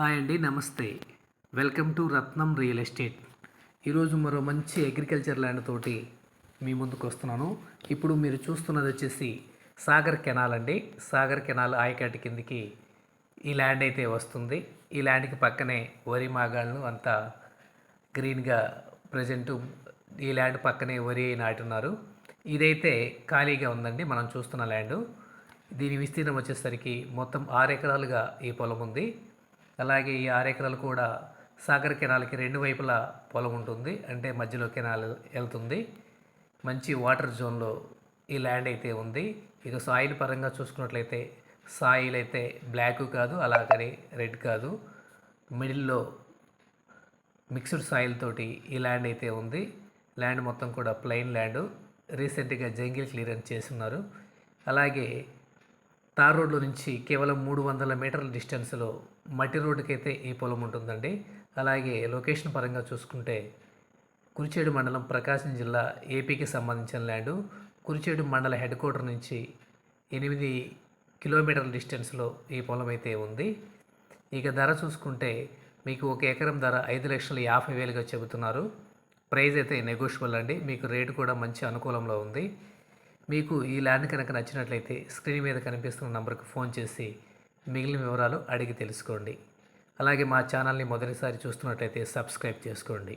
Hi అండి నమస్తే. Welcome to Ratnam real estate. ఈరోజు మరో మంచి అగ్రికల్చర్ ల్యాండ్ తోటి మీ ముందుకు వస్తున్నాను. ఇప్పుడు మీరు చూస్తున్నది వచ్చేసి సాగర్ కెనాల్ అండి. సాగర్ కెనాల్ ఆయకాటి కిందికి ఈ ల్యాండ్ అయితే వస్తుంది. ఈ ల్యాండ్కి పక్కనే వరి మాగాళ్ళు అంతా గ్రీన్గా ప్రజెంట్ ఈ ల్యాండ్ పక్కనే వరి నాటున్నారు ఇదైతే ఖాళీగా ఉందండి మనం చూస్తున్న ల్యాండ్. దీని విస్తీర్ణం వచ్చేసరికి మొత్తం ఆరు ఎకరాలుగా ఈ పొలం ఉంది. అలాగే ఈ ఆరు ఎకరాలు కూడా సాగర్ కెనాల్కి రెండు వైపులా పొలం ఉంటుంది. అంటే మధ్యలో కెనాల్ వెళ్తుంది. మంచి వాటర్ జోన్లో ఈ ల్యాండ్ అయితే ఉంది. ఇక సాయిల్ పరంగా చూసుకున్నట్లయితే సాయిల్ అయితే బ్లాక్ కాదు అలాగని రెడ్ కాదు. మిడిల్లో మిక్స్డ్ సాయిల్ తోటి ఈ ల్యాండ్ అయితే ఉంది. ల్యాండ్ మొత్తం కూడా ప్లెయిన్ ల్యాండ్. రీసెంట్గా జంగిల్ క్లియరెన్స్ చేస్తున్నారు అలాగే తార్ రోడ్లో నుంచి కేవలం మూడు వందల మీటర్ల డిస్టెన్స్లో మట్టి రోడ్డుకైతే ఈ పొలం ఉంటుందండి. అలాగే లొకేషన్ పరంగా చూసుకుంటే కురిచేడు మండలం ప్రకాశం జిల్లా ఏపీకి సంబంధించిన ల్యాండు. కురిచేడు మండల హెడ్ క్వార్టర్ నుంచి ఎనిమిది కిలోమీటర్ల డిస్టెన్స్లో ఈ పొలం అయితే ఉంది. ఇక ధర చూసుకుంటే మీకు ఒక ఎకరం ధర ఐదు లక్షల యాభై వేలుగా చెబుతున్నారు. ప్రైస్ అయితే నెగోషియబుల్ అండి. మీకు రేటు కూడా మంచి అనుకూలంలో ఉంది. మీకు ఈ ల్యాండ్ కనుక నచ్చినట్లయితే స్క్రీన్ మీద కనిపిస్తున్న నంబర్కి ఫోన్ చేసి మిగిలిన వివరాలు అడిగి తెలుసుకోండి. అలాగే మా ఛానల్ని మొదటిసారి చూస్తున్నట్లయితే సబ్స్క్రైబ్ చేసుకోండి.